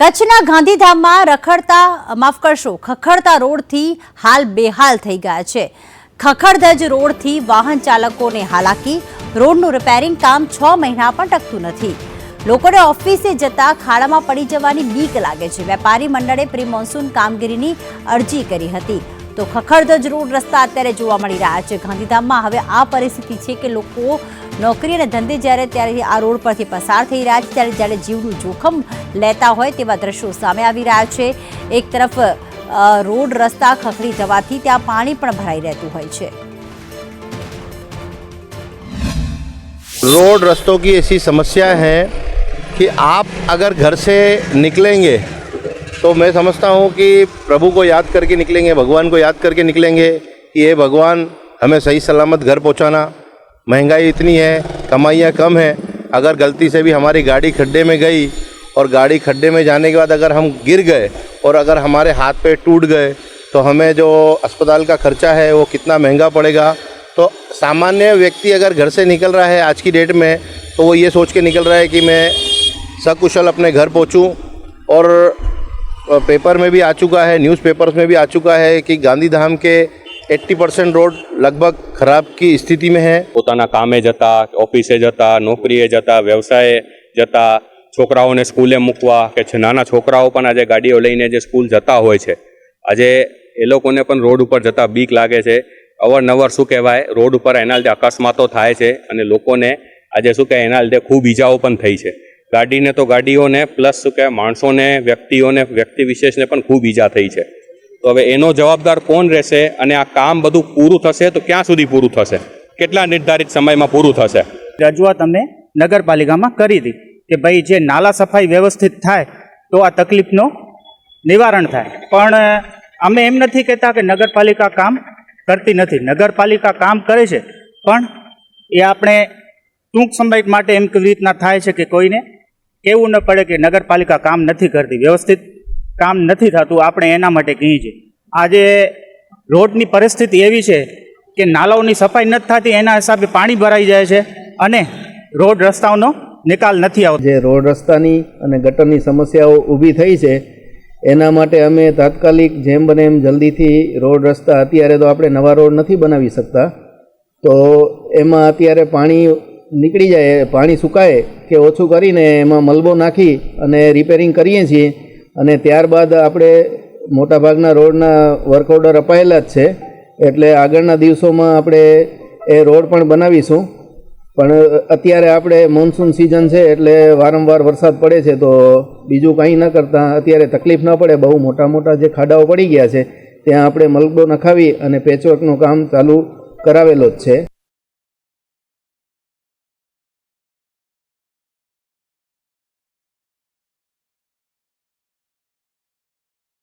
કચ્છના ગાંધીધામમાં રખડતા, માફ કરશો, ખખડતા રોડથી હાલ બેહાલ થઈ ગયા છે. ખખડધજ રોડથી વાહન ચાલકોને હાલાકી, રોડનું રિપેરિંગ કામ છ મહિના પણ ટકતું નથી. લોકોને ઓફિસે જતા ખાડામાં પડી જવાની બીક લાગે છે. વેપારી મંડળે પ્રી મોન્સૂન કામગીરીની અરજી કરી હતી. તો ખખડધજ રોડ રસ્તા અત્યારે જોવા મળી રહ્યા છે. ગાંધીધામમાં હવે આ પરિસ્થિતિ છે કે લોકો નોકરી અને ધંધે જ્યારે ત્યારે આ રોડ પરથી પસાર થઈ રહ્યા છે, ત્યારે જ્યારે જીવનું જોખમ લેતા હોય તેવા દ્રશ્યો સામે આવી રહ્યા છે. એક તરફ રોડ રસ્તા ખખડી જવાથી ત્યાં પાણી પણ ભરાઈ રહેતું હોય છે. રોડ રસ્તો કી એસી સમસ્યા હૈ કે આપ અગર ઘર સે નિકલેંગે तो मैं समझता हूँ कि प्रभु को याद करके निकलेंगे, भगवान को याद करके निकलेंगे कि ये भगवान, हमें सही सलामत घर पहुँचाना। महँगाई इतनी है, कमाइयाँ कम है। अगर गलती से भी हमारी गाड़ी खड्डे में गई और गाड़ी खड्डे में जाने के बाद अगर हम गिर गए और अगर हमारे हाथ पे टूट गए तो हमें जो अस्पताल का खर्चा है वो कितना महँगा पड़ेगा। तो सामान्य व्यक्ति अगर घर से निकल रहा है आज की डेट में तो वो ये सोच के निकल रहा है कि मैं सकुशल अपने घर पहुँचूँ और पेपर में भी आ चुका है न्यूज़पेपर्स में भी आ चुका है कि गांधीधाम के 80 परसेंट रोड लगभग खराब की स्थिति में है પોતાના કામે જતા ઓફિસે જતા નોકરીએ જતા વ્યવસાયે જતા છોકરાઓને સ્કૂલે મૂકવા કે છે નાના છોકરાઓ પણ આજે ગાડીઓ લઈને જે સ્કૂલ જતા હોય છે આજે એ લોકોને પણ રોડ ઉપર જતા બીક લાગે છે અવારનવાર શું કહેવાય રોડ ઉપર એના લીધે અકસ્માતો થાય છે અને લોકોને આજે શું કહેવાય એના લીધે ખૂબ ઈજાઓ પણ થઈ છે ગાડીને તો ગાડીઓને પ્લસ શું કહેવાય, માણસોને, વ્યક્તિઓને, વ્યક્તિ વિશેષને પણ ખૂબ ઈજા થઈ છે. તો હવે એનો જવાબદાર કોણ રહેશે અને આ કામ બધું પૂરું થશે તો ક્યાં સુધી પૂરું થશે? કેટલા નિર્ધારિત સમયમાં પૂરું થશે? રજૂઆત અમે નગરપાલિકામાં કરી હતી કે ભાઈ જે નાલા સફાઈ વ્યવસ્થિત થાય તો આ તકલીફનો નિવારણ થાય. પણ અમે એમ નથી કહેતા કે નગરપાલિકા કામ કરતી નથી. નગરપાલિકા કામ કરે છે, પણ એ આપણે ટૂંક સમય માટે એમ કેવી રીતના થાય છે કે કોઈને કેવું ન પડે કે નગરપાલિકા કામ નથી કરતી, વ્યવસ્થિત કામ નથી થતું, આપણે એના માટે કહીએ છીએ. આજે રોડની પરિસ્થિતિ એવી છે કે નાલાઓની સફાઈ નથી થતી, એના હિસાબે પાણી ભરાઈ જાય છે અને રોડ રસ્તાઓનો નિકાલ નથી આવતો. જે રોડ રસ્તાની અને ગટરની સમસ્યાઓ ઊભી થઈ છે, એના માટે અમે તાત્કાલિક જેમ બને એમ જલ્દીથી રોડ રસ્તા અત્યારે તો આપણે નવા રોડ નથી બનાવી શકતા, તો એમાં અત્યારે પાણી નીકળી જાય, પાણી સુકાય કે ઓછું કરીને એમાં મલબો નાખી અને રિપેરિંગ કરીએ છીએ. અને ત્યારબાદ આપણે મોટાભાગના રોડના વર્ક ઓર્ડર અપાયેલા જ છે. એટલે આગળના દિવસોમાં આપણે એ રોડ પણ બનાવીશું. પણ અત્યારે આપણે મોન્સૂન સિઝન છે એટલે વારંવાર વરસાદ પડે છે તો બીજું કંઈ ન કરતાં. અત્યારે તકલીફ ન પડે, બહુ મોટા મોટા જે ખાડાઓ પડી ગયા છે, ત્યાં આપણે મલબો નખાવી અને પેચવર્કનું કામ ચાલુ કરાવેલો જ છે.